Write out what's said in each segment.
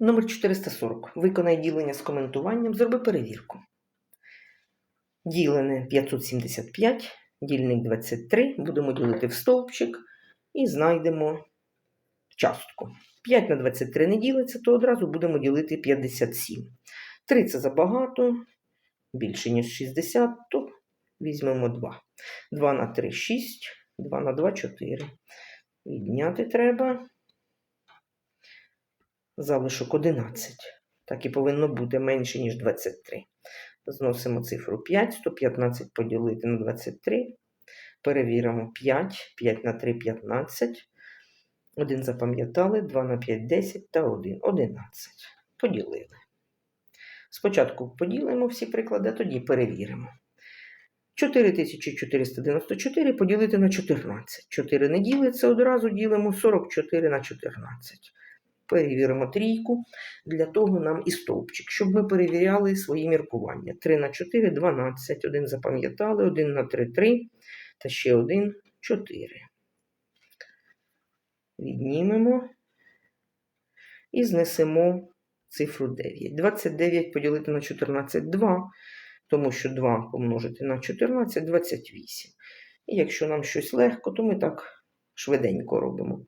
Номер 440. Виконай ділення з коментуванням. Зроби перевірку. Ділене 575, дільник 23. Будемо ділити в стовпчик і знайдемо частку. 5 на 23 не ділиться, то одразу будемо ділити 57. 3 це забагато, більше, ніж 60, то візьмемо 2. 2 на 3 6, 2 на 2 4. Відняти треба залишок 11. Так і повинно бути менше, ніж 23. Зносимо цифру 5, 115 поділити на 23. Перевіримо 5, 5 на 3 15. 1 запам'ятали, 2 на 5 10 та 1 11. Поділили. Спочатку поділимо всі приклади, а тоді перевіримо. 4494 поділити на 14. 4 не ділиться, одразу ділимо 44 на 14. Перевіримо трійку. Для того нам і стовпчик, щоб ми перевіряли свої міркування. 3 на 4 12. 1 запам'ятали, 1 на 3 3 та ще 1 4. Віднімемо і знесемо цифру 9. 29 поділити на 14 2, тому що 2 помножити на 14 28. І якщо нам щось легко, то ми так швиденько робимо.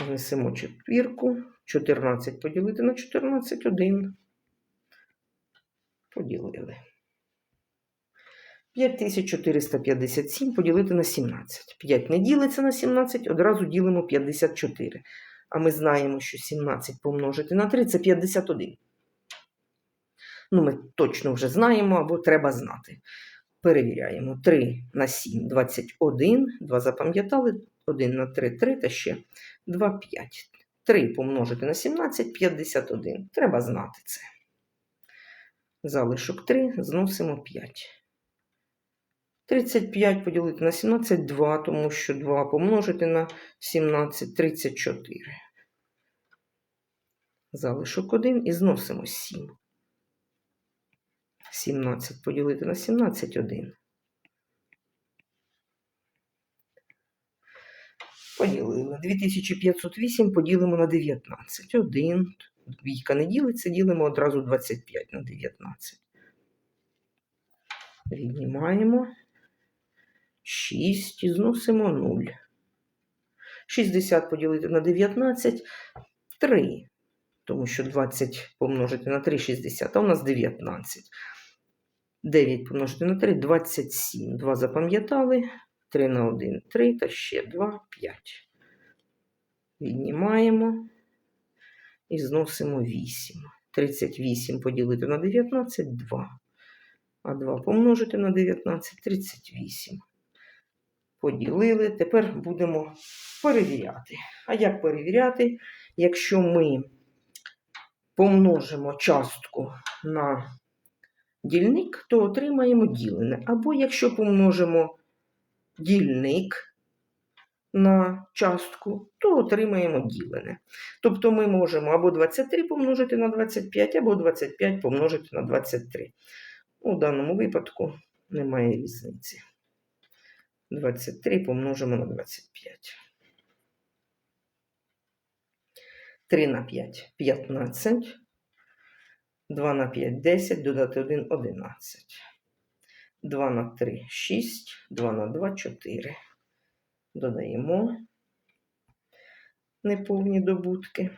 Внесемо четвірку. 14 поділити на 14 1. Поділили. 5457 поділити на 17. 5 не ділиться на 17, одразу ділимо 54. А ми знаємо, що 17 помножити на 3 це 51. Ну, ми точно вже знаємо або треба знати. Перевіряємо. 3 на 7 21. 2 запам'ятали. 1 на 3 3 та ще 2 5. 3 помножити на 17 51. Треба знати це. Залишок 3 зносимо 5. 35 поділити на 17 2, тому що 2 помножити на 17 34. Залишок 1 і зносимо 7. 17 поділити на 17 1. Поділили. 2508 поділимо на 19. 1. Двійка не ділиться, ділимо одразу 25 на 19. Віднімаємо. 6 і зносимо 0. 60 поділити на 19 3. Тому що 20 помножити на 3 60, а у нас 19. 9 помножити на 3 27. 2 запам'ятали. 3 на 1 3 та ще 2 5. Віднімаємо і зносимо 8. 38 поділити на 19 2. А 2 помножити на 19 38 поділили. Тепер будемо перевіряти. А як перевіряти, якщо ми помножимо частку на дільник, то отримаємо ділене. Або якщо помножимо дільник на частку, то отримаємо ділене. Тобто ми можемо або 23 помножити на 25, або 25 помножити на 23. У даному випадку немає різниці. 23 помножимо на 25. 3 на 5 15. 2 на 5 10, додати 1 11. 2 на 3 6, 2 на 2 4. Додаємо неповні добутки.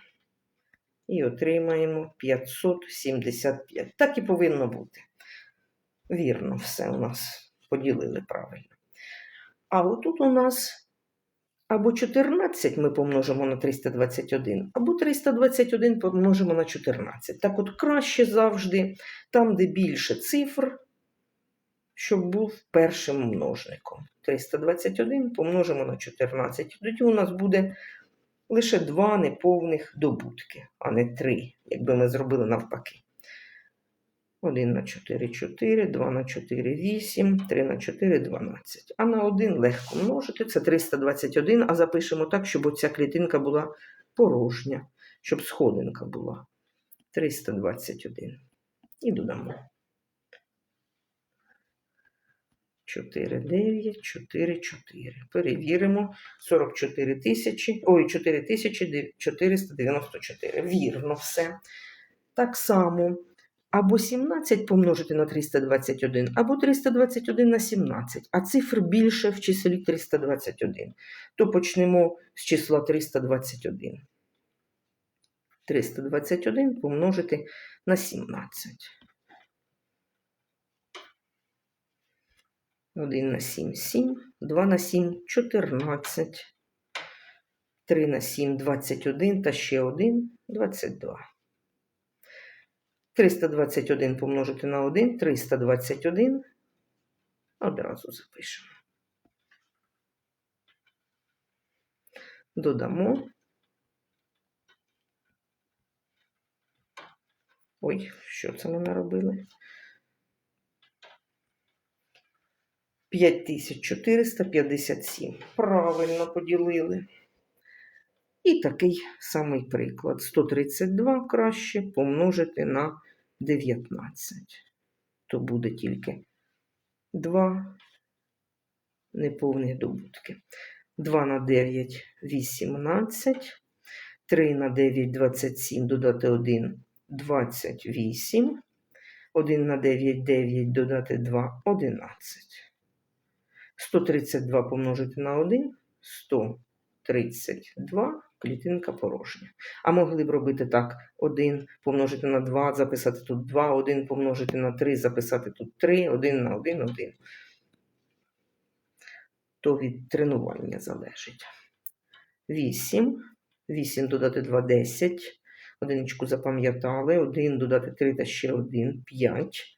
І отримаємо 575. Так і повинно бути. Вірно, все у нас поділили правильно. А отут у нас або 14 ми помножимо на 321, або 321 помножимо на 14. Так от краще завжди там, де більше цифр, щоб був першим множником. 321 помножимо на 14. Тоді у нас буде лише два неповних добутки, а не три, якби ми зробили навпаки. 1 на 4 4, 2 на 4 8, 3 на 4 12. А на 1 легко множити. Це 321, а запишемо так, щоб оця клітинка була порожня, щоб сходинка була. 321. І додамо. 4, 9, 4, 4. Перевіримо. 44 тисячі, ой, 4 тисячі 494. Вірно все. Так само. Або 17 помножити на 321, або 321 на 17, а цифр більше в числі 321. То почнемо з числа 321. 321 помножити на 17. 1 на 7 – 7, 2 на 7 – 14, 3 на 7 – 21 та ще 1 – 22. 321 помножити на 1 – 321. Одразу запишемо. Додамо. Ой, що це ми наробили? 5457. Правильно поділили. І такий самий приклад. 132 краще помножити на 19. То буде тільки 2 неповних добутки. 2 на 9 – 18. 3 на 9 – 27, додати 1 – 28. 1 на 9 – 9, додати 2 – 11. 132 помножити на 1 – 132, клітинка порожня. А могли б робити так: 1 помножити на 2, записати тут 2, 1 помножити на 3, записати тут 3, 1 на 1, 1. То від тренування залежить. 8. 8 додати 2 – 10. Одиничку запам'ятали. 1 додати 3 та ще 1 – 5.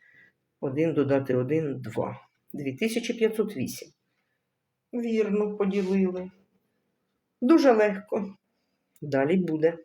1 додати 1 – 2. 2508. Вірно, поділили. Дуже легко. Далі буде.